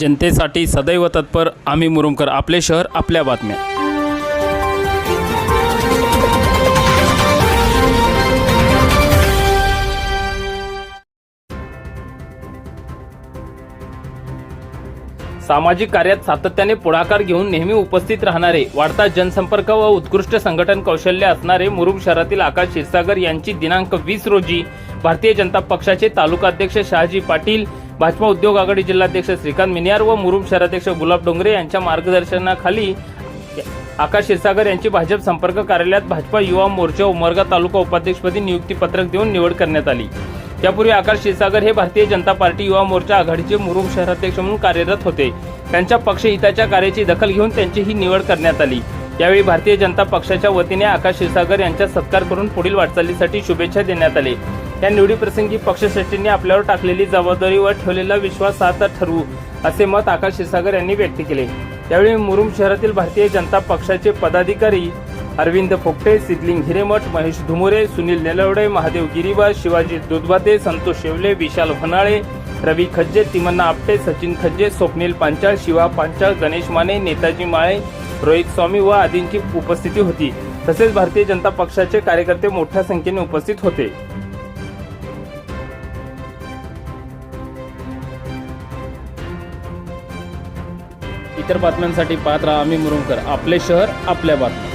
जनतेसाठी सदैव तत्पर आम्ही मुरुमकर आपले शहर आपल्या बातम्या. सामाजिक कार्यात सातत्याने पुढाकार घेऊन नेहमी उपस्थित राहणारे वाढता जनसंपर्क व उत्कृष्ट संघटन कौशल्य असणारे मुरुम शहरातील आकाश क्षीरसागर यांची दिनांक वीस रोजी भारतीय जनता पक्षाचे तालुकाध्यक्ष शहाजी पाटील भाजपा उद्योग आघाडी जिल्हाध्यक्ष श्रीकांत मिनियार व मुरुम शहराध्यक्ष गुलाब डोंगरे यांच्या मार्गदर्शनाखाली आकाश क्षीरसागर यांची भाजप संपर्क कार्यालयात भाजपा युवा मोर्चा उमरगा तालुका उपाध्यक्षपदी नियुक्ती पत्रक देऊन निवड करण्यात आली. त्यापूर्वी आकाश क्षीरसागर हे भारतीय जनता पार्टी युवा मोर्चा आघाडीचे मुरुम शहराध्यक्ष म्हणून कार्यरत होते. त्यांच्या पक्षहिताच्या कार्याची दखल घेऊन त्यांची ही निवड करण्यात आली. यावेळी भारतीय जनता पक्षाच्या वतीने आकाश क्षीरसागर यांचा सत्कार करून पुढील वाटचालीसाठी शुभेच्छा देण्यात आली. या निवडीप्रसंगी पक्षश्रेष्ठींनी आपल्यावर टाकलेली जबाबदारी व ठेवलेला विश्वास ठरवू असे मत आकाश क्षीरसागर यांनी व्यक्त केले. यावेळी मुरुम शहरातील भारतीय जनता पक्षाचे पदाधिकारी अरविंद फोकटे सिद्धलिंग हिरेमठ महेश धुमुरे सुनील नेलवडे महादेव गिरीबाज शिवाजी दुधवाते संतोष शेवले विशाल भनाळे रवी खज्जे तिमन्ना आपटे सचिन खज्जे स्वप्नील पांचाळ शिवा पांचाळ गणेश माने नेताजी माळे रोहित स्वामी व आदींची उपस्थिती होती. तसेच भारतीय जनता पक्षाचे कार्यकर्ते मोठ्या संख्येने उपस्थित होते. इतर बातम्यांसाठी पाहत राहा. आम्ही मुरुमकर. आपले शहर आपल्या बातम्या.